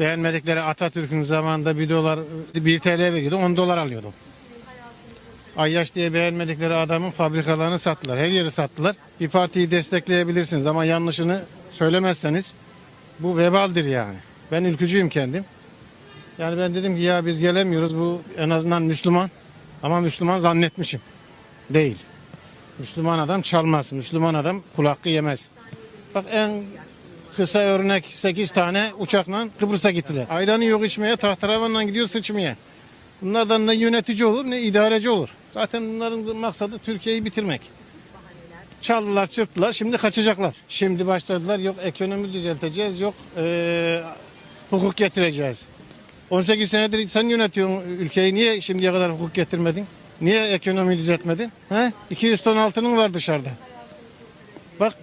Beğenmedikleri Atatürk'ün zamanında 1 dolar 1 TL veriyordu 10 dolar alıyordum. Ayyaş diye beğenmedikleri adamın fabrikalarını sattılar. Her yeri sattılar. Bir partiyi destekleyebilirsiniz ama yanlışını söylemezseniz bu vebaldir yani. Ben ülkücüyüm kendim. Yani ben dedim ki ya biz gelemiyoruz bu en azından Müslüman. Ama Müslüman zannetmişim. Değil. Müslüman adam çalmaz. Müslüman adam kul hakkı yemez. Bak en kısa örnek 8 tane uçakla Kıbrıs'a gittiler. Ayranı yok içmeye, tahtaravanla gidiyor sıçmaya. Bunlardan ne yönetici olur ne idareci olur. Zaten bunların maksadı Türkiye'yi bitirmek. Çaldılar, çırptılar, şimdi kaçacaklar. Şimdi başladılar, yok ekonomi düzelteceğiz, yok eee, hukuk getireceğiz. 18 senedir sen yönetiyorsun ülkeyi. Niye şimdiye kadar hukuk getirmedin? Niye ekonomiyi düzeltmedin? He? 200 ton altının var dışarıda. Bak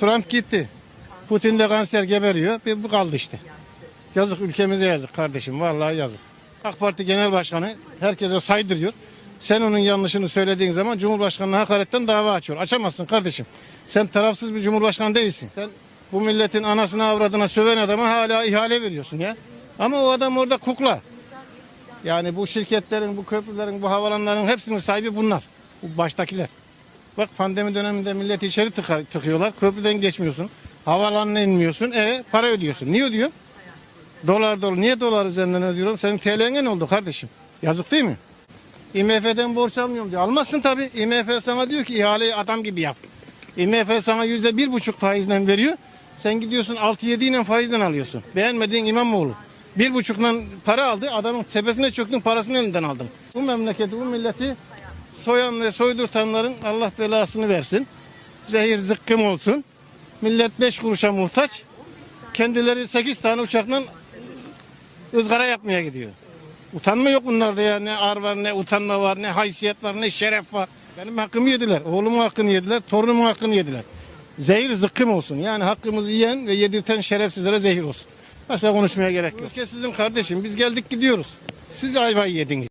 Trump gitti. Putin de kanser geberiyor. Bir bu kaldı işte. Yazık ülkemize yazık kardeşim. Vallahi yazık. AK Parti Genel Başkanı herkese saydırıyor. Sen onun yanlışını söylediğin zaman Cumhurbaşkanı'na hakaretten dava açıyor. Açamazsın kardeşim. Sen tarafsız bir Cumhurbaşkanı değilsin. Sen bu milletin anasına avradına söven adama hala ihale veriyorsun ya. Ama o adam orada kukla. Yani bu şirketlerin, bu köprülerin, bu havalanların hepsinin sahibi bunlar. Bu baştakiler. Bak pandemi döneminde milleti içeri tıka- tıkıyorlar. Köprüden geçmiyorsun. Havalanına inmiyorsun. E para ödüyorsun. Niye ödüyorsun? Dolar dolar. Niye dolar üzerinden ödüyorum? Senin TL'nin ne oldu kardeşim? Yazık değil mi? IMF'den borç almıyorum diyor. Almazsın tabii. IMF sana diyor ki ihaleyi adam gibi yap. IMF sana yüzde bir buçuk faizle veriyor. Sen gidiyorsun 6-7 ile faizden alıyorsun. Beğenmediğin İmamoğlu. Bir buçukla para aldı. Adamın tepesine çöktün parasını elinden aldın. Bu memleketi, bu milleti soyan ve soydurtanların Allah belasını versin. Zehir zıkkım olsun. Millet 5 kuruşa muhtaç. Kendileri 8 tane uçakla ızgara yapmaya gidiyor. Utanma yok bunlarda ya. Ne ar var, ne utanma var, ne haysiyet var, ne şeref var. Benim hakkımı yediler. Oğlumun hakkını yediler. Torunumun hakkını yediler. Zehir zıkkım olsun. Yani hakkımızı yiyen ve yedirten şerefsizlere zehir olsun. Başka konuşmaya gerek yok. Ülke sizin kardeşim. Biz geldik gidiyoruz. Siz ayvayı yediniz.